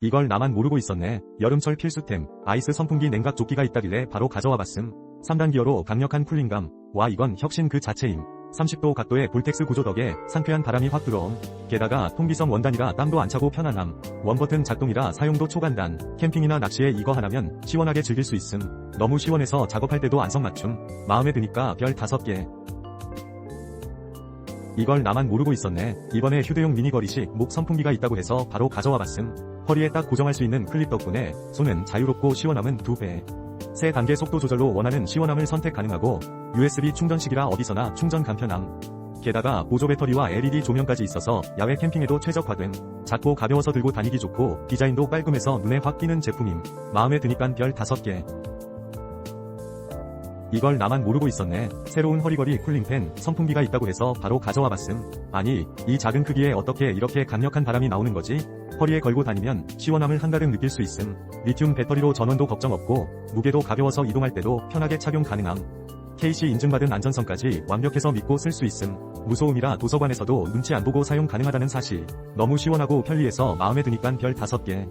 이걸 나만 모르고 있었네. 여름철 필수템, 아이스 선풍기 냉각 조끼가 있다길래 바로 가져와 봤음. 3단 기어로 강력한 쿨링감. 와 이건 혁신 그 자체임. 30도 각도의 볼텍스 구조 덕에 상쾌한 바람이 확 들어옴. 게다가 통기성 원단이라 땀도 안 차고 편안함. 원버튼 작동이라 사용도 초간단. 캠핑이나 낚시에 이거 하나면 시원하게 즐길 수 있음. 너무 시원해서 작업할 때도 안성맞춤. 마음에 드니까 별 5개. 이걸 나만 모르고 있었네. 이번에 휴대용 미니거리식 목 선풍기가 있다고 해서 바로 가져와 봤음. 허리에 딱 고정할 수 있는 클립 덕분에 손은 자유롭고 시원함은 2배. 세 단계 속도 조절로 원하는 시원함을 선택 가능하고 USB 충전식이라 어디서나 충전 간편함. 게다가 보조 배터리와 LED 조명까지 있어서 야외 캠핑에도 최적화됨. 작고 가벼워서 들고 다니기 좋고 디자인도 깔끔해서 눈에 확 띄는 제품임. 마음에 드니깐 별 5개. 이걸 나만 모르고 있었네. 새로운 허리거리 쿨링팬 선풍기가 있다고 해서 바로 가져와 봤음. 아니, 이 작은 크기에 어떻게 이렇게 강력한 바람이 나오는 거지? 허리에 걸고 다니면 시원함을 한가득 느낄 수 있음. 리튬 배터리로 전원도 걱정 없고 무게도 가벼워서 이동할 때도 편하게 착용 가능함. KC 인증받은 안전성까지 완벽해서 믿고 쓸 수 있음. 무소음이라 도서관에서도 눈치 안 보고 사용 가능하다는 사실. 너무 시원하고 편리해서 마음에 드니깐 별 5개.